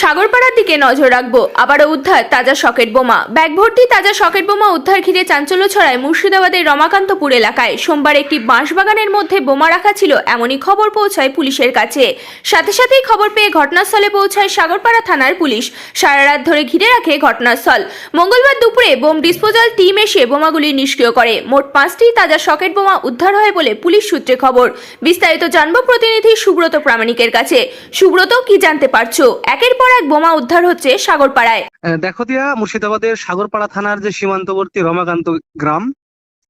সাগরপাড়ার দিকে নজর রাখব। আবারও উদ্ধার, তাজা সকেট বোমা। ব্যাগ ভর্তি তাজা সকেট বোমা উদ্ধার ঘিরে চাঞ্চল্য ছড়ায় মুর্শিদাবাদের রমাকান্তপুর এলাকায়। সোমবার একটি বাঁশবাগানের মধ্যে বোমা রাখা ছিল, এমনই খবর পৌঁছায় পুলিশের কাছে। সাথে সাথেই খবর পেয়ে ঘটনাস্থলে পৌঁছায় সাগরপাড়া থানার পুলিশ। সারা রাত ধরে ঘিরে রাখে ঘটনাস্থল। মঙ্গলবার দুপুরে বোম ডিসপোজাল টিম এসে বোমাগুলি নিষ্ক্রিয় করে। মোট পাঁচটি তাজা সকেট বোমা উদ্ধার হয় বলে পুলিশ সূত্রে খবর। বিস্তারিত জানব প্রতিনিধি সুব্রত প্রামাণিকের কাছে। সুব্রত, কি জানতে পারছ? একের পর এক বোমা উদ্ধার হচ্ছে সাগরপাড়ায়। আহ, দেখো দিয়া মুর্শিদাবাদের সাগরপাড়া থানার যে সীমান্তবর্তী রমাকান্ত গ্রাম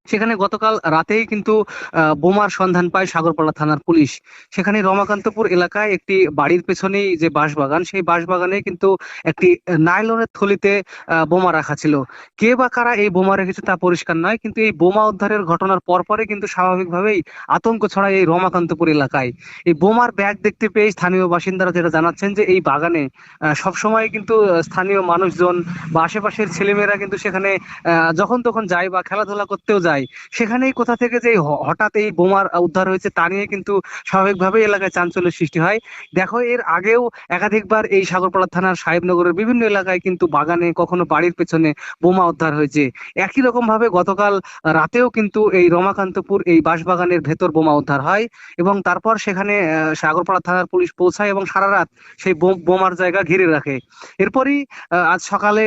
সেখানে গতকাল রাতেই কিন্তু বোমার সন্ধান পায় সাগরপাড়া থানার পুলিশ। সেখানে রমাকান্তপুর এলাকায় একটি বাড়ির পেছনেই যে বাঁশবাগান, সেই বাঁশবাগানে কিন্তু একটি নাইলনের থলিতে বোমা রাখা ছিল। কে বা কারা এই বোমা রেখেছে তা পরিষ্কার নয়, কিন্তু এই বোমা উদ্ধারের ঘটনার পরপরই কিন্তু স্বাভাবিকভাবেই আতঙ্ক ছড়ায় এই রমাকান্তপুর এলাকায়। এই বোমার ব্যাগ দেখতে পেয়ে স্থানীয় বাসিন্দারা যেটা জানাচ্ছেন যে, এই বাগানে সবসময় কিন্তু স্থানীয় মানুষজন বা আশেপাশের ছেলেমেয়েরা কিন্তু সেখানে যখন তখন যায় বা খেলাধুলা করতেও যায়। সেখানেই কোথা থেকে যে হঠাৎ এই বোমার উদ্ধার হয়েছে তা নিয়ে কিন্তু স্বাভাবিকভাবে এলাকায় চাঞ্চল্যের সৃষ্টি হয়। দেখো, এর আগেও একাধিকবার এই সাগরপাড়া থানার সাহেবনগরের বিভিন্ন এলাকায় কিন্তু বাগানে, কখনো বাড়ির পেছনে বোমা উদ্ধার হয়েছে। একই রকম ভাবে গতকাল রাতেও কিন্তু এই রমাকান্তপুর এই বাঁশবাগানের ভেতর বোমা উদ্ধার হয় এবং তারপর সেখানে সাগরপাড়া থানার পুলিশ পৌঁছায় এবং সারা রাত সেই বোম- বোমার জায়গা ঘিরে রাখে। এরপরই আজ সকালে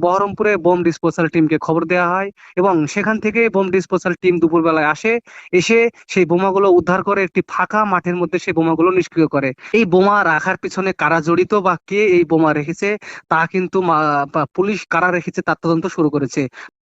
বহরমপুরে বোম ডিসপোজাল টিমকে খবর দেওয়া হয় এবং সেখান থেকে বোম ডিসপোজাল টিম দুপুরবেলায় আসে, এসে সেই বোমাগুলো উদ্ধার করে একটি ফাঁকা মাঠের মধ্যে সেই বোমাগুলো নিষ্ক্রিয় করে। এই বোমা রাখার পিছনে কারা জড়িত বা কে এই বোমা রেখেছে, তা কিন্তু পুলিশ কারা রেখেছে তার তদন্ত শুরু করেছে।